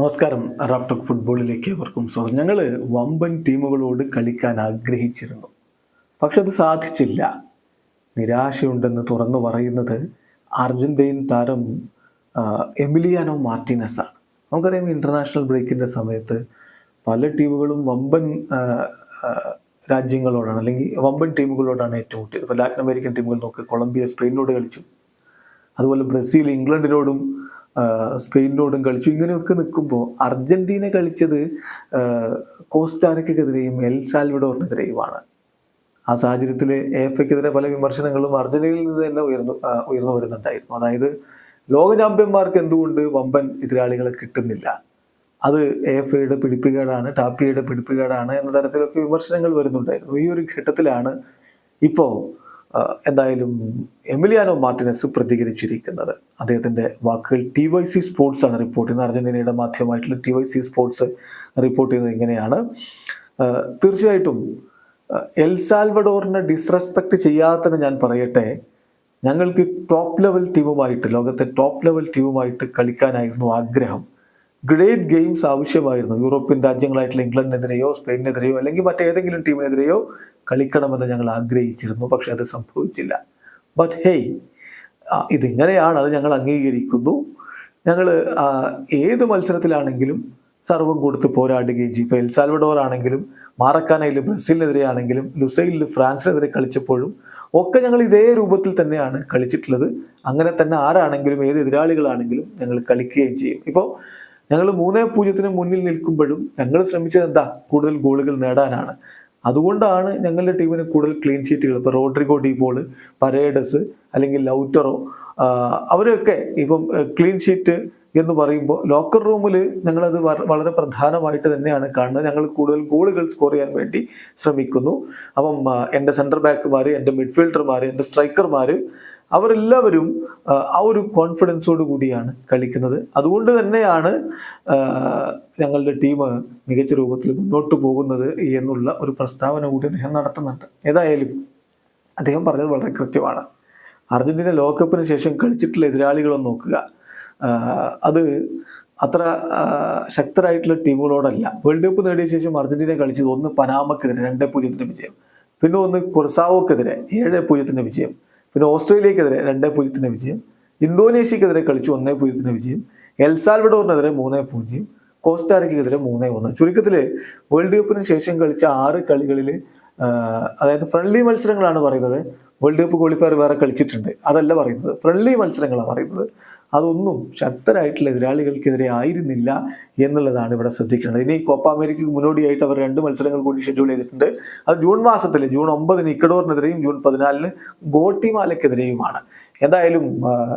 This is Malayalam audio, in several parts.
നമസ്കാരം. റാഫ്റ്റോക്ക് ഫുട്ബോളിലേക്ക് അവർക്കും സ്വാഗതം. ഞങ്ങൾ വമ്പൻ ടീമുകളോട് കളിക്കാൻ ആഗ്രഹിച്ചിരുന്നു. പക്ഷെ അത് സാധിച്ചില്ല. നിരാശയുണ്ടെന്ന് തുറന്നു പറയുന്നത് അർജന്റീൻ താരം എമിലിയാനോ മാർട്ടിനസ് ആണ്. നമുക്കറിയാം ഇന്റർനാഷണൽ ബ്രേക്കിന്റെ സമയത്ത് പല ടീമുകളും വമ്പൻ രാജ്യങ്ങളോടാണ് അല്ലെങ്കിൽ വമ്പൻ ടീമുകളോടാണ് ഏറ്റുമുട്ടിയത്. ഇപ്പോൾ ലാറ്റിൻ അമേരിക്കൻ ടീമുകൾ നോക്കുക കൊളംബിയ സ്പെയിനിനോട് കളിച്ചു. അതുപോലെ ബ്രസീൽ ഇംഗ്ലണ്ടിനോടും സ്പെയിനിനോടും കളിച്ചു. ഇങ്ങനെയൊക്കെ നിൽക്കുമ്പോൾ അർജന്റീന കളിച്ചത് കോസ്റ്റാറിക്കെതിരെയും എൽ സാൽവഡോറിനെതിരെയുമാണ്. ആ സാഹചര്യത്തിൽ എഫ് എക്കെതിരെ പല വിമർശനങ്ങളും അർജന്റീനയിൽ നിന്ന് തന്നെ ഉയർന്നു ഉയർന്നു വരുന്നുണ്ടായിരുന്നു. അതായത് ലോക ചാമ്പ്യന്മാർക്ക് എന്തുകൊണ്ട് വമ്പൻ എതിരാളികളെ കിട്ടുന്നില്ല? അത് എഫ് എയുടെ പിടിപ്പുകേടാണ് ടാപ്പിയുടെ പിടിപ്പുകേടാണ് എന്ന തരത്തിലൊക്കെ വിമർശനങ്ങൾ വരുന്നുണ്ടായിരുന്നു. ഈ ഒരു ഘട്ടത്തിലാണ് ഇപ്പോൾ എന്തായാലും എമിലിയാനോ മാർട്ടിനസ് പ്രതികരിച്ചിരിക്കുന്നത്. അദ്ദേഹത്തിന്റെ വാക്കുകൾ ടി വൈ സി സ്പോർട്സ് ആണ് റിപ്പോർട്ട് ചെയ്യുന്നത്. അർജന്റീനയുടെ മാധ്യമമായിട്ടുള്ള T Y C sports report ചെയ്യുന്നത് ഇങ്ങനെയാണ്. തീർച്ചയായിട്ടും എൽസാൽവഡോറിനെ എൽ സാൽവഡോറിനെ ഡിസ്റെസ്പെക്ട് ചെയ്യാത്തതിന് ഞാൻ പറയട്ടെ. ഞങ്ങൾക്ക് ടോപ്പ് ലെവൽ ടീമുമായിട്ട് ലോകത്തെ ടോപ്പ് ലെവൽ ടീമുമായിട്ട് കളിക്കാനായിരുന്നു ആഗ്രഹം. ഗ്രേറ്റ് ഗെയിംസ് ആവശ്യമായിരുന്നു. യൂറോപ്യൻ രാജ്യങ്ങളായിട്ടുള്ള ഇംഗ്ലണ്ടിനെതിരെയോ സ്പെയിനെതിരെയോ അല്ലെങ്കിൽ മറ്റേതെങ്കിലും ടീമിനെതിരെയോ കളിക്കണമെന്ന് ഞങ്ങൾ ആഗ്രഹിച്ചിരുന്നു. പക്ഷെ അത് സംഭവിച്ചില്ല. ബട്ട് ഹേയ് ഇതിങ്ങനെയാണ്. അത് ഞങ്ങൾ അംഗീകരിക്കുന്നു. ഞങ്ങൾ ഏത് മത്സരത്തിലാണെങ്കിലും സർവം കൊടുത്ത് പോരാടുകയും ചെയ്യും. ഇപ്പോൾ എൽസാൽവഡോർ ആണെങ്കിലും മാറക്കാനയിൽ ബ്രസീലിനെതിരെ ആണെങ്കിലും ലുസൈലിൽ ഫ്രാൻസിനെതിരെ കളിച്ചപ്പോഴും ഒക്കെ ഞങ്ങൾ ഇതേ രൂപത്തിൽ തന്നെയാണ് കളിച്ചിട്ടുള്ളത്. അങ്ങനെ തന്നെ ആരാണെങ്കിലും ഏത് എതിരാളികളാണെങ്കിലും ഞങ്ങൾ കളിക്കുകയും ചെയ്യും. ഇപ്പോൾ ഞങ്ങൾ മൂന്നേ പൂജ്യത്തിന് മുന്നിൽ നിൽക്കുമ്പോഴും ഞങ്ങൾ ശ്രമിച്ചത് എന്താ? കൂടുതൽ ഗോളുകൾ നേടാനാണ്. അതുകൊണ്ടാണ് ഞങ്ങളുടെ ടീമിന് കൂടുതൽ ക്ലീൻ ഷീറ്റുകൾ ഇപ്പോൾ റോഡ്രിഗോ ഡീപോൾ പരേഡസ് അല്ലെങ്കിൽ ലൗറ്ററോ അവരൊക്കെ ഇപ്പം ക്ലീൻ ഷീറ്റ് എന്ന് പറയുമ്പോൾ ലോക്കർ റൂമിൽ ഞങ്ങളത് വളരെ പ്രധാനമായിട്ട് തന്നെയാണ് കാണുന്നത്. ഞങ്ങൾ കൂടുതൽ ഗോളുകൾ സ്കോർ ചെയ്യാൻ വേണ്ടി ശ്രമിക്കുന്നു. അപ്പം എന്റെ സെന്റർ ബാക്കുമാർ എന്റെ മിഡ്ഫീൽഡർമാർ എന്റെ സ്ട്രൈക്കർമാർ അവരെല്ലാവരും ആ, ഒരു കോൺഫിഡൻസോട് കൂടിയാണ് കളിക്കുന്നത്. അതുകൊണ്ട് തന്നെയാണ് ഞങ്ങളുടെ ടീം മികച്ച രൂപത്തിൽ മുന്നോട്ട് പോകുന്നത് എന്നുള്ള ഒരു പ്രസ്താവന കൂടി അദ്ദേഹം നടത്തുന്നുണ്ട്. ഏതായാലും അദ്ദേഹം പറഞ്ഞത് വളരെ കൃത്യമാണ്. അർജന്റീന ലോകകപ്പിന് ശേഷം കളിച്ചിട്ടുള്ള എതിരാളികളൊന്ന് നോക്കുക. അത് അത്ര ശക്തരായിട്ടുള്ള ടീമുകളോടല്ല. വേൾഡ് കപ്പ് നേടിയ ശേഷം അർജന്റീന കളിച്ചത് ഒന്ന് പനാമക്കെതിരെ രണ്ട് പൂജ്യത്തിന് വിജയം. പിന്നെ ഒന്ന് കുർസാവോക്കെതിരെ ഏഴ് പൂജ്യത്തിന് വിജയം. പിന്നെ ഓസ്ട്രേലിയക്കെതിരെ രണ്ട് പൂജ്യത്തിന് വിജയം ഇന്തോനേഷ്യക്കെതിരെ കളിച്ചു ഒന്നേ പൂജ്യത്തിന് വിജയം എൽസാൽവഡോറിനെതിരെ മൂന്നേ പൂജ്യം കോസ്റ്റാറിക്കെതിരെ മൂന്നേ ഒന്ന്. ചുരുക്കത്തിൽ വേൾഡ് കപ്പിന് ശേഷം കളിച്ച ആറ് കളികളിൽ അതായത് ഫ്രണ്ട്ലി മത്സരങ്ങളാണ് പറയുന്നത്. വേൾഡ് കപ്പ് ക്വാളിഫയർ വേറെ കളിച്ചിട്ടുണ്ട്. അതല്ല പറയുന്നത്. ഫ്രണ്ട്ലി മത്സരങ്ങളാണ് പറയുന്നത്. അതൊന്നും ശക്തരായിട്ടുള്ള എതിരാളികൾക്കെതിരെ ആയിരുന്നില്ല എന്നുള്ളതാണ് ഇവിടെ ശ്രദ്ധിക്കേണ്ടത്. ഇനി കോപ്പ അമേരിക്കയ്ക്ക് മുന്നോടിയായിട്ട് അവർ രണ്ട് മത്സരങ്ങൾ കൂടി ഷെഡ്യൂൾ ചെയ്തിട്ടുണ്ട്. അത് ജൂൺ മാസത്തിൽ ജൂൺ ഒമ്പതിന് ഇക്കഡോറിനെതിരെയും ജൂൺ പതിനാലിന് ഗോട്ടിമാലയ്ക്കെതിരെയുമാണ്. എന്തായാലും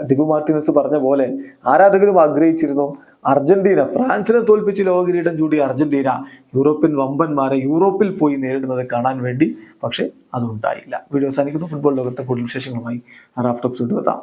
ദിബു മാർട്ടിനസ് പറഞ്ഞ പോലെ ആരാധകരും ആഗ്രഹിച്ചിരുന്നു. അർജന്റീന ഫ്രാൻസിനെ തോൽപ്പിച്ച് ലോക കിരീടം ചൂടിയ അർജന്റീന യൂറോപ്യൻ വമ്പന്മാരെ യൂറോപ്പിൽ പോയി നേരിടുന്നത് കാണാൻ വേണ്ടി. പക്ഷേ അതുണ്ടായില്ല. വീഡിയോ അവസാനിക്കുന്നു. ഫുട്ബോൾ ലോകത്തെ കൂടുതൽ വിശേഷങ്ങളുമായി റാഫ്റ്റോക്സ് കൊണ്ടുവരാം